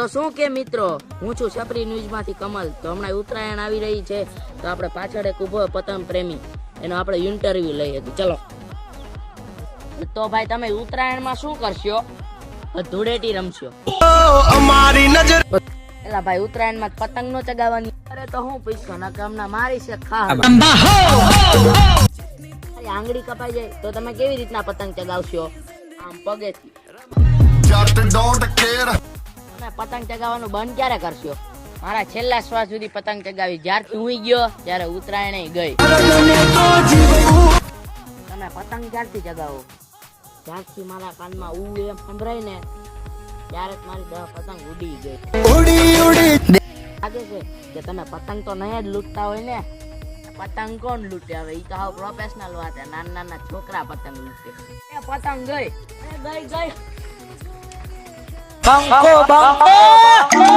તો શું કે મિત્રો? હું છું છપરી ન્યૂઝમાંથી કમલ. તો હમણાં ઉત્તરાયણ આવી રહી છે, તો આપણે પાછળ એક ઊભો પતંગ પ્રેમી. એનો આપણે ઇન્ટરવ્યુ લઈએ ચલો. તો ભાઈ, તમે ઉત્તરાયણમાં શું કરશો? ધૂળેટી રમશો. અમારી નજર એલા ભાઈ, ઉત્તરાયણમાં પતંગ નો ચગાવવાની. અરે તો હું પૂછશો, ના કે હમણાં મારી છે ખા આંગળી કપાઈ જાય. તો તમે કેવી રીતના પતંગ ચગાવશો? આમ પગેથી. પતંગ ચગાવવાનું બંધ ક્યારે કરશો? મારા છેલ્લા શ્વાસ સુધી પતંગ ચગાવી, જ્યારથી હું ગયો, ત્યારે ઉત્તરાયણ ગઈ. તમે પતંગ ક્યારથી ચગાવો? જ્યારથી મારા કાનમાં ઉ એમ સંભળાય ને, ત્યારે જ મારી દહ પતંગ ઉડી ગઈ. ઉડી લાગે છે કે તમે પતંગ તો નહીં જ લૂંટતા હોય ને? પતંગ કોણ લૂંટે હવે? એ તો હાવ પ્રોફેશનલ વાત નાના નાના છોકરા પતંગ લૂંટે. પતંગ ગઈ. ગઈ ગઈ. 芒果芒果。